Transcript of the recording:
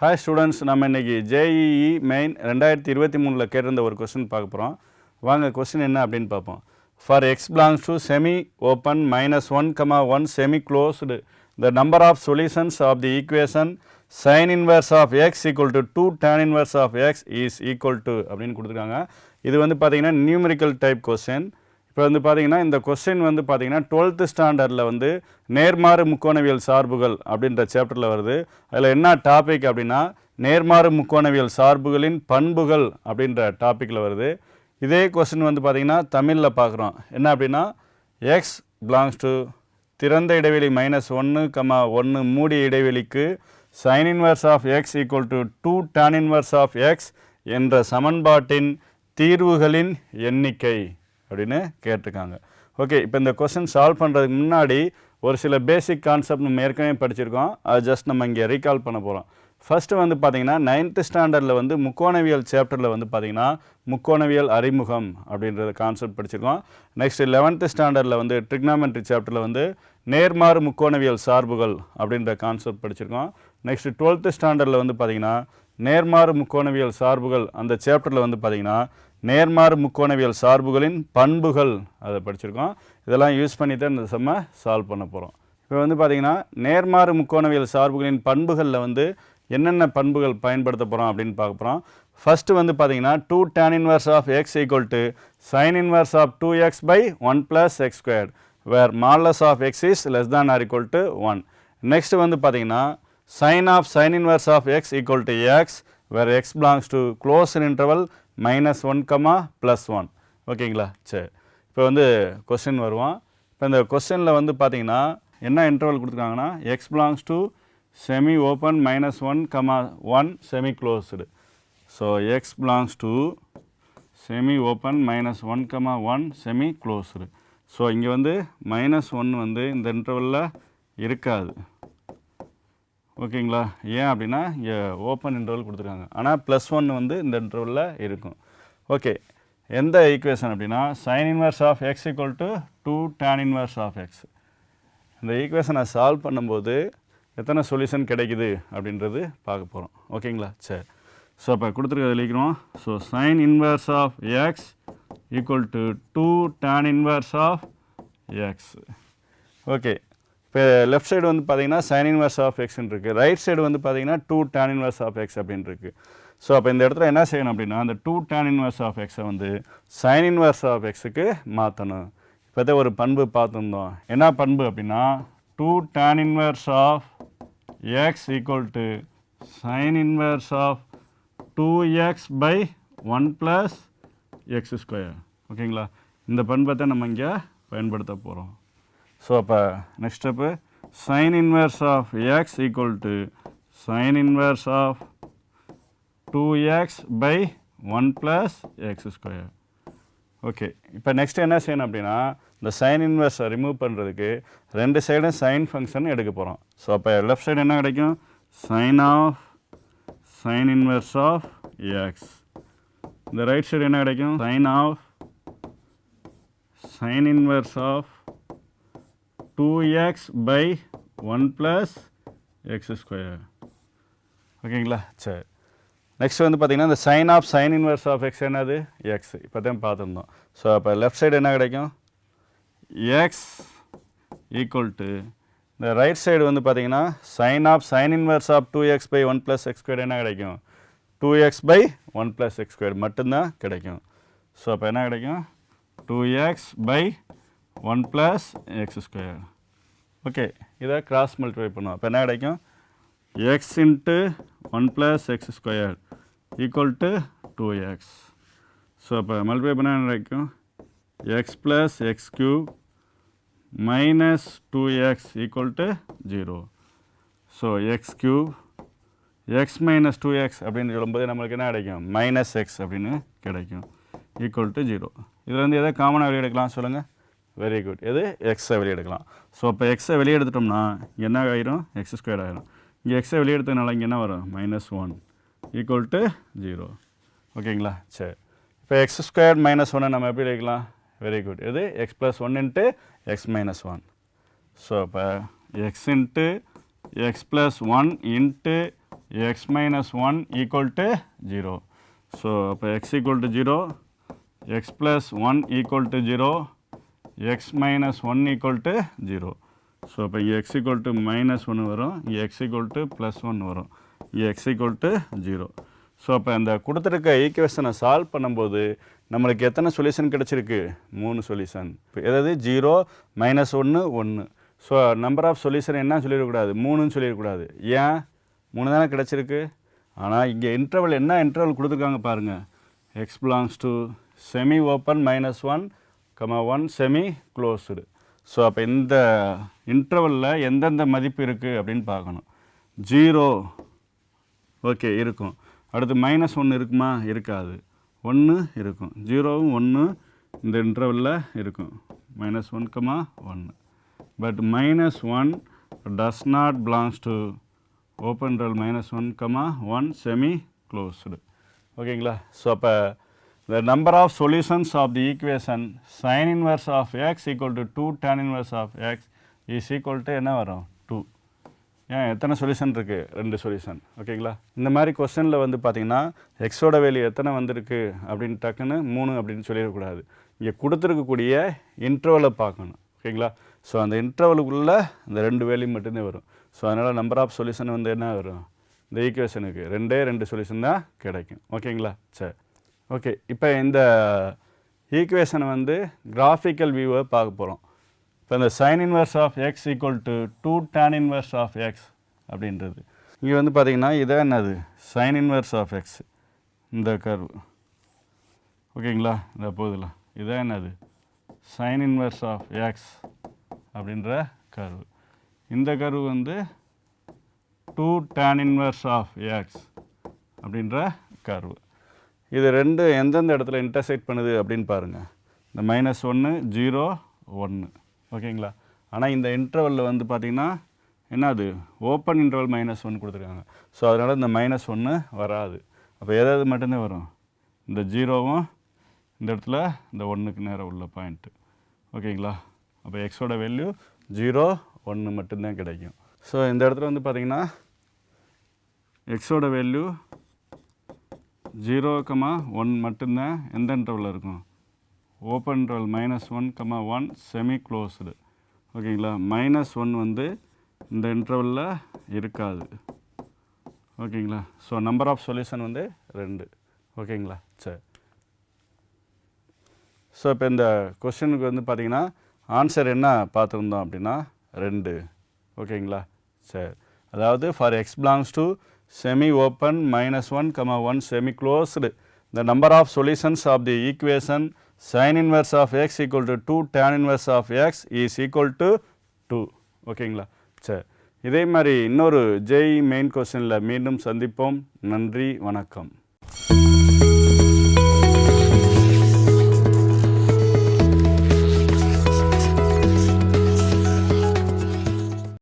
Hi students நம்ம இன்னைக்கு JEE main ரெண்டாயிரத்தி இருபத்தி மூணில் கேட்டிருந்த ஒரு கொஸ்டின் பார்க்க போகிறோம் வாங்க கொஸ்டின் என்ன அப்படின்னு பார்ப்போம். For x belongs to semi open minus one comma one semi closed the number of solutions of the equation sine inverse of x equal to two tan inverse of x is equal to அப்படின்னு கொடுத்துருக்காங்க. இது வந்து பார்த்திங்கன்னா numerical type question இப்போ வந்து பார்த்தீங்கன்னா இந்த question வந்து பார்த்தீங்கன்னா டுவெல்த்து ஸ்டாண்டர்டில் வந்து நேர்மாறு முக்கோணவியல் சார்புகள் அப்படின்ற சாப்டரில் வருது. அதில் என்ன டாபிக் அப்படின்னா நேர்மாறு முக்கோணவியல் சார்புகளின் பண்புகள் அப்படின்ற டாப்பிக்கில் வருது. இதே கொஸ்டின் வந்து பார்த்தீங்கன்னா தமிழில் பார்க்குறோம் என்ன அப்படின்னா எக்ஸ் பிலாங்ஸ் டு திறந்த இடைவெளி மைனஸ் ஒன்று கமா ஒன்று மூடிய இடைவெளிக்கு sine inverse of x equal to two tan inverse of x என்ற சமன்பாட்டின் தீர்வுகளின் எண்ணிக்கை. அப்படின்னு கேட்டிருக்காங்க. ஓகே இப்போ இந்த கொஸ்டின் சால்வ் பண்ணுறதுக்கு முன்னாடி ஒரு சில பேசிக் கான்செப்ட் நம்ம ஏற்கனவே படிச்சிருக்கோம். அது ஜஸ்ட் நம்ம இங்கே ரீகால் பண்ண போகிறோம் ஃபஸ்ட்டு வந்து பார்த்தீங்கன்னா நைன்த்து ஸ்டாண்டர்டில் வந்து முக்கோணவியல் சாப்டரில் வந்து பார்த்தீங்கன்னா முக்கோணவியல் அறிமுகம் அப்படின்றத கான்செப்ட் படிச்சிருக்கோம். நெக்ஸ்ட் லெவன்த்து ஸ்டாண்டர்டில் வந்து ட்ரிக்னாமெட்ரி சாப்டரில் வந்து நேர்மாறு முக்கோணவியல் சார்புகள் அப்படின்ற கான்செப்ட் படிச்சிருக்கோம். நெக்ஸ்ட் டுவெல்த்து ஸ்டாண்டர்டில் வந்து பார்த்தீங்கன்னா நேர்மாறு முக்கோணவியல் சார்புகள் அந்த சாப்டரில் வந்து பார்த்தீங்கன்னா நேர்மாறு முக்கோணவியல் சார்புகளின் பண்புகள் அதை படிச்சிருக்கோம். இதெல்லாம் யூஸ் பண்ணி தான் இந்த செம்ம சால்வ் பண்ண போகிறோம் இப்போ வந்து பார்த்தீங்கன்னா நேர்மாறு முக்கோணவியல் சார்புகளின் பண்புகளில் வந்து என்னென்ன பண்புகள் பயன்படுத்த போகிறோம் அப்படின்னு பார்க்க போகிறோம் ஃபஸ்ட்டு வந்து பார்த்தீங்கன்னா two tan inverse of x equal to sine inverse of two x by one plus x square where modulus of x is less than or equal to one next வந்து பார்த்தீங்கன்னா sine of sine inverse of x equal to x where x belongs to closed interval minus one comma plus one ஓகேங்களா சரி. இப்போ வந்து question வருவோம் இப்போ இந்த கொஸ்டினில் வந்து பார்த்தீங்கன்னா என்ன இன்டர்வல் கொடுத்துருக்காங்கன்னா x belongs to semi open minus one comma one semi closed so x belongs to semi open minus one comma one semi closed so இங்கே வந்து மைனஸ் ஒன் வந்து இந்த இன்டர்வலில் இருக்காது. ஓகேங்களா? ஏன் அப்படின்னா இங்கே ஓப்பன் இன்டர்வல் கொடுத்துருக்காங்க. ஆனால் ப்ளஸ் ஒன் வந்து இந்த இன்டர்வலில் இருக்கும். ஓகே எந்த ஈக்குவேஷன் அப்படின்னா sine inverse of x equal to two tan inverse of x இந்த ஈக்குவேஷனை சால்வ் பண்ணும்போது எத்தனை சொல்யூஷன் கிடைக்குது அப்படின்றது பார்க்க போகிறோம் ஓகேங்களா? சரி. ஸோ அப்போ கொடுத்துருக்கிறது எழுதிக்கிறோம். So sine inverse of x equal to two tan inverse of x okay இப்போ லெஃப்ட் சைடு வந்து பார்த்தீங்கன்னா சைன் இன்வர்ஸ் ஆஃப் எக்ஸ்ன்னு இருக்குது ரைட் சைடு வந்து பார்த்தீங்கன்னா two tan inverse of x அப்படின்னு இருக்குது ஸோ அப்போ இந்த இடத்துல என்ன செய்யணும் அப்படின்னா அந்த டூ டேன் இன்வர்ஸ் ஆஃப் எக்ஸை வந்து சைன் இன்வர்ஸ் ஆஃப் எக்ஸுக்கு மாற்றணும் இப்போதே ஒரு பண்பு பார்த்துருந்தோம். என்ன பண்பு அப்படின்னா two tan inverse of x equal to sine inverse of two x by one plus x square ஓகேங்களா இந்த பண்பை தான் நம்ம இங்கே பயன்படுத்த போகிறோம் ஸோ அப்போ next step sine inverse of x equal to sine inverse of two x by one plus x square okay இப்போ நெக்ஸ்ட் என்ன செய்யணும் அப்படின்னா இந்த சைன் இன்வெர்ஸை ரிமூவ் பண்ணுறதுக்கு ரெண்டு சைடும் சைன் ஃபங்க்ஷன் எடுக்க போகிறோம் ஸோ அப்போ லெஃப்ட் சைடு என்ன கிடைக்கும்? Sine of sine inverse of x இந்த ரைட் சைடு என்ன கிடைக்கும்? Sine of sine inverse of two x by one plus x square ஓகேங்களா? சரி. நெக்ஸ்ட் வந்து பார்த்தீங்கன்னா இந்த sine of sine inverse of x என்னது? எக்ஸ் இப்போ தான் பார்த்துருந்தோம். ஸோ அப்போ லெஃப்ட் சைடு என்ன கிடைக்கும்? எக்ஸ் ஈக்குவல் டு இந்த ரைட் சைடு வந்து பார்த்தீங்கன்னா sine of sine inverse of two x by one plus x square என்ன கிடைக்கும்? Two x by one plus x square மட்டும்தான் கிடைக்கும். ஸோ அப்போ என்ன கிடைக்கும்? Two x by one plus x square. Okay இதை கிராஸ் மல்டிப்ளை பண்ணுவோம். அப்போ என்ன கிடைக்கும்? X into one plus x square equal to two x so அப்போ மல்டிப்ளை பண்ணால் என்ன கிடைக்கும்? X plus x cube minus two x equal to zero so x cube x minus two x அப்படின்னு சொல்லும்போது நம்மளுக்கு என்ன கிடைக்கும்? மைனஸ் எக்ஸ் அப்படின்னு கிடைக்கும். ஈக்குவல் டு ஜீரோ இதில் வந்து எதை காமனாக வெளியே எடுக்கலாம் சொல்லுங்கள் வெரி குட் எது? எக்ஸை வெளியே எடுக்கலாம் ஸோ இப்போ எக்ஸை வெளியே எடுத்துட்டோம்னா இங்கே என்ன ஆயிரும்? எக்ஸ் ஸ்கொயர் ஆயிரும். இங்கே எக்ஸை வெளியே எடுத்ததுனால இங்கே என்ன வரும்? Minus one equal to zero ஓகேங்களா சரி. இப்போ எக்ஸ் ஸ்கொயர் மைனஸ் ஒன்று நம்ம எப்படி எடுக்கலாம் வெரி குட் இது x plus one into x minus one so இப்போ x into x plus one into x minus one equal to zero so அப்போ x equal to zero x plus one equal to zero x minus one equal to zero so அப்போ இங்கே x equal to minus ஒன்று வரும். இங்கே x equal to plus one வரும். இங்கே x equal to zero so அப்போ அந்த கொடுத்துருக்க ஈக்குவேஷனை சால்வ் பண்ணும்போது நம்மளுக்கு எத்தனை சொல்யூஷன் கிடச்சிருக்கு? மூணு சொல்யூஷன் எதாவது ஜீரோ மைனஸ் ஒன்று ஒன்று ஸோ நம்பர் ஆஃப் சொல்யூஷன் என்ன சொல்லிடக்கூடாது மூணுன்னு சொல்லிடக்கூடாது ஏன்? மூணு தானே கிடச்சிருக்கு. ஆனால் இங்கே இன்டர்வல் என்ன இன்டர்வல் கொடுத்துருக்காங்க பாருங்கள் x belongs to semi open minus one comma one semi closed so அப்போ இந்த இன்டர்வலில் எந்தெந்த மதிப்பு இருக்குது அப்படின்னு பார்க்கணும். ஜீரோ ஓகே இருக்கும். அடுத்து மைனஸ் ஒன்று இருக்குமா? இருக்காது. ஒன்று இருக்கும். ஜீரோவும் ஒன்று இந்த இன்டர்வலில் இருக்கும். மைனஸ் ஒன் கமா ஒன்று but minus one does not belongs to open ரல் minus one comma one semi closed ஓகேங்களா ஸோ அப்போ the number of solutions of the equation sin inverse of x equal to 2 tan inverse of x is equal to என்ன வரும்? 2 ஏன்? எத்தனை solution இருக்குது ரெண்டு solution ஓகேங்களா இந்த மாதிரி கொஸ்டினில் வந்து பார்த்தீங்கன்னா எக்ஸோட வேல்யூ எத்தனை வந்திருக்கு? அப்படின்னு டக்குன்னு மூணு அப்படின்னு சொல்லிடக்கூடாது இங்கே கொடுத்துருக்கக்கூடிய இன்டர்வலை பார்க்கணும். ஓகேங்களா ஸோ அந்த இன்டர்வலுக்குள்ளே இந்த ரெண்டு வேல்யூ மட்டும்தான் வரும். ஸோ அதனால் நம்பர் ஆஃப் சொல்யூஷன் வந்து என்ன வரும்? இந்த ஈக்குவேஷனுக்கு ரெண்டே ரெண்டு சொல்யூஷன் தான் கிடைக்கும். ஓகேங்களா சரி. ஓகே இப்போ இந்த ஈக்குவேஷனை வந்து கிராஃபிக்கல் வியூவை பார்க்க போகிறோம் இப்போ இந்த sine inverse of x equal to two tan inverse of x அப்படின்றது. இங்கே வந்து பார்த்தீங்கன்னா இதான் என்னது? சைன் இன்வர்ஸ் ஆஃப் எக்ஸ் இந்த கர்வ் ஓகேங்களா? இந்த போதில் இதான் என்னது? சைன் இன்வர்ஸ் ஆஃப் எக்ஸ் அப்படின்ற கர்வு இந்த கர்வு வந்து two tan inverse of x அப்படின்ற கர்வு இது ரெண்டு எந்தெந்த இடத்துல இன்டர்செக்ட் பண்ணுது அப்படின்னு பாருங்கள் இந்த மைனஸ் ஒன்று ஜீரோ ஒன்று ஓகேங்களா? ஆனால் இந்த இன்டர்வலில் வந்து பார்த்திங்கன்னா என்னது? ஓப்பன் இன்டர்வல் மைனஸ் ஒன் கொடுத்துருக்காங்க. ஸோ அதனால் இந்த மைனஸ் ஒன்று வராது. அப்போ எதாவது மட்டும்தான் வரும். இந்த ஜீரோவும் இந்த இடத்துல இந்த ஒன்றுக்கு நேரம் உள்ள பாயிண்ட்டு ஓகேங்களா? அப்போ எக்ஸோட வேல்யூ ஜீரோ ஒன்று மட்டும்தான் கிடைக்கும். ஸோ இந்த இடத்துல வந்து பார்த்திங்கன்னா எக்ஸோட வேல்யூ ஜீரோ கமா ஒன் மட்டும்தான் எந்த இன்டர்வலில் இருக்கும்? Open interval minus one comma one semi closed ஓகேங்களா? மைனஸ் ஒன் வந்து இந்த இன்டர்வலில் இருக்காது. ஓகேங்களா? ஸோ நம்பர் ஆஃப் சொல்யூஷன் வந்து ரெண்டு. ஓகேங்களா? சரி. ஸோ இப்போ இந்த கொஷனுக்கு வந்து பார்த்தீங்கன்னா ஆன்சர் என்ன பார்த்துருந்தோம் அப்படின்னா ரெண்டு. ஓகேங்களா? சரி. அதாவது for x belongs to semi open minus one comma one semi closed. The number of solutions of the equation sine inverse of x equal to two tan inverse of x is equal to two ஓகேங்களா சரி. இதே மாதிரி இன்னொரு Jai main கொஸ்டினில் மீண்டும் சந்திப்போம். நன்றி வணக்கம்.